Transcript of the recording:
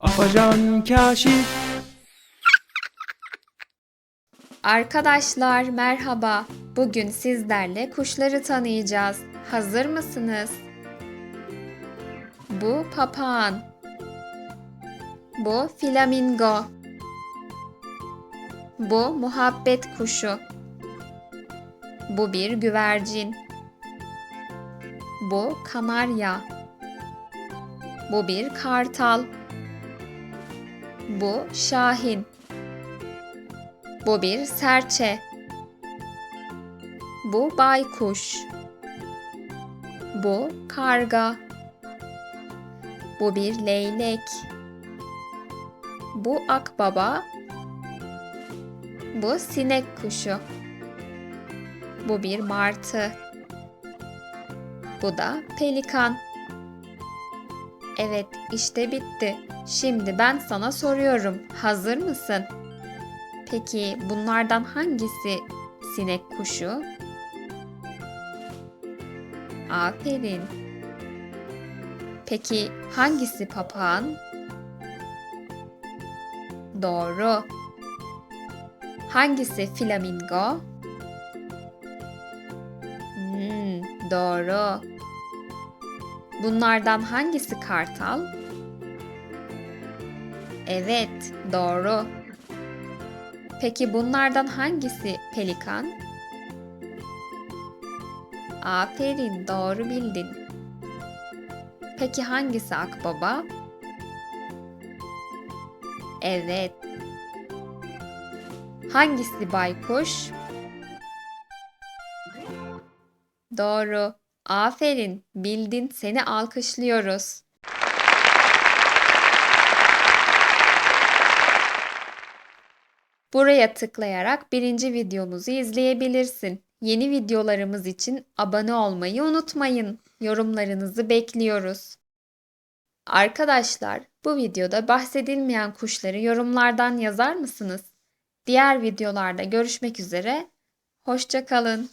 Afacan Kaşif Arkadaşlar merhaba. Bugün sizlerle kuşları tanıyacağız. Hazır mısınız? Bu papağan. Bu flamingo. Bu muhabbet kuşu. Bu bir güvercin. Bu kanarya. Bu bir kartal. Bu şahin. Bu bir serçe. Bu baykuş. Bu karga. Bu bir leylek. Bu akbaba. Bu sinek kuşu. Bu bir martı. Bu da pelikan. Evet, işte bitti. Şimdi ben sana soruyorum. Hazır mısın? Peki bunlardan hangisi sinek kuşu? Aferin. Peki hangisi papağan? Doğru. Hangisi flamingo? Hmm, doğru. Bunlardan hangisi kartal? Evet, doğru. Peki bunlardan hangisi pelikan? Aferin, doğru bildin. Peki hangisi akbaba? Evet. Hangisi baykuş? Doğru. Aferin, bildin. Seni alkışlıyoruz. Buraya tıklayarak birinci videomuzu izleyebilirsin. Yeni videolarımız için abone olmayı unutmayın. Yorumlarınızı bekliyoruz. Arkadaşlar, bu videoda bahsedilmeyen kuşları yorumlardan yazar mısınız? Diğer videolarda görüşmek üzere. Hoşça kalın.